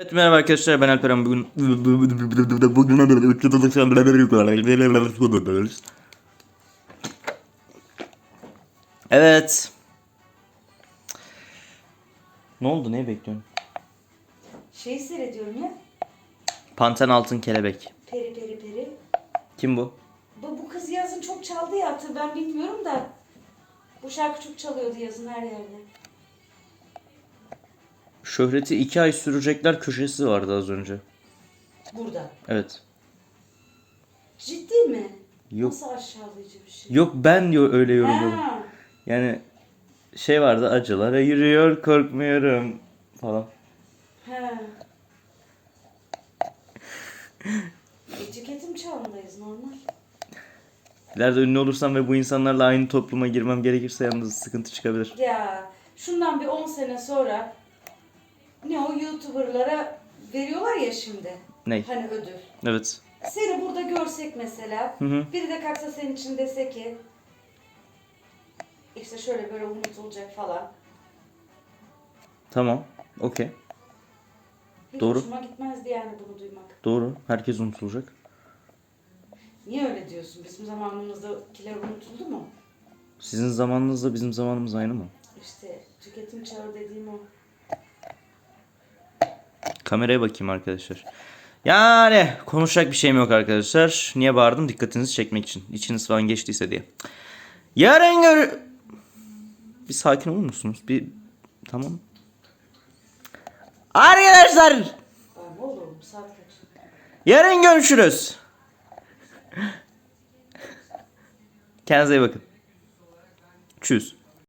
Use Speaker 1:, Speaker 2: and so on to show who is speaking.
Speaker 1: Evet merhaba arkadaşlar ben Alperen bugün bugün Evet Ne oldu neyi bekliyorsun?
Speaker 2: Şeyi seyrediyorum ya.
Speaker 1: Panten Altın Kelebek
Speaker 2: Peri peri peri.
Speaker 1: Kim bu?
Speaker 2: Bu, bu kız yazın çok çaldı ya. Tabii ben bilmiyorum da. Bu şarkı çok çalıyordu yazın her yerde.
Speaker 1: Şöhreti iki ay sürecekler köşesi vardı az önce
Speaker 2: Burada.
Speaker 1: Evet
Speaker 2: Ciddi mi?
Speaker 1: Yok.
Speaker 2: Nasıl aşağılayıcı bir şey?
Speaker 1: Yok ben yo- öyle yorumladım
Speaker 2: Ha.
Speaker 1: Yani şey vardı acılara yürüyor korkmuyorum falan
Speaker 2: He. Etiketim çağındayız normal.
Speaker 1: İleride ünlü olursam ve bu insanlarla aynı topluma girmem gerekirse yalnız sıkıntı çıkabilir.
Speaker 2: Ya şundan bir 10 sene sonra ne o YouTuber'lara veriyorlar ya şimdi.
Speaker 1: Ney?
Speaker 2: Hani ödül.
Speaker 1: Evet.
Speaker 2: Seni burada görsek mesela,
Speaker 1: Hı hı.
Speaker 2: biri de kalksa senin için dese ki işte şöyle böyle unutulacak falan.
Speaker 1: Tamam. Okey.
Speaker 2: Hiç
Speaker 1: Doğru.
Speaker 2: hoşuma gitmezdi yani bunu duymak.
Speaker 1: Doğru. Herkes unutulacak.
Speaker 2: Niye öyle diyorsun? Bizim zamanımızdakiler unutuldu mu?
Speaker 1: Sizin zamanınızla bizim zamanımız aynı mı?
Speaker 2: İşte tüketim çağı dediğim o.
Speaker 1: Kameraya bakayım arkadaşlar. Yani konuşacak bir şeyim yok arkadaşlar. Niye bağırdım? Dikkatinizi çekmek için. İçiniz falan geçtiyse diye. Yarın gör... Bir sakin olur musunuz? Bir... Tamam. Arkadaşlar! Yarın görüşürüz. Kendinize iyi bakın. Tschüss.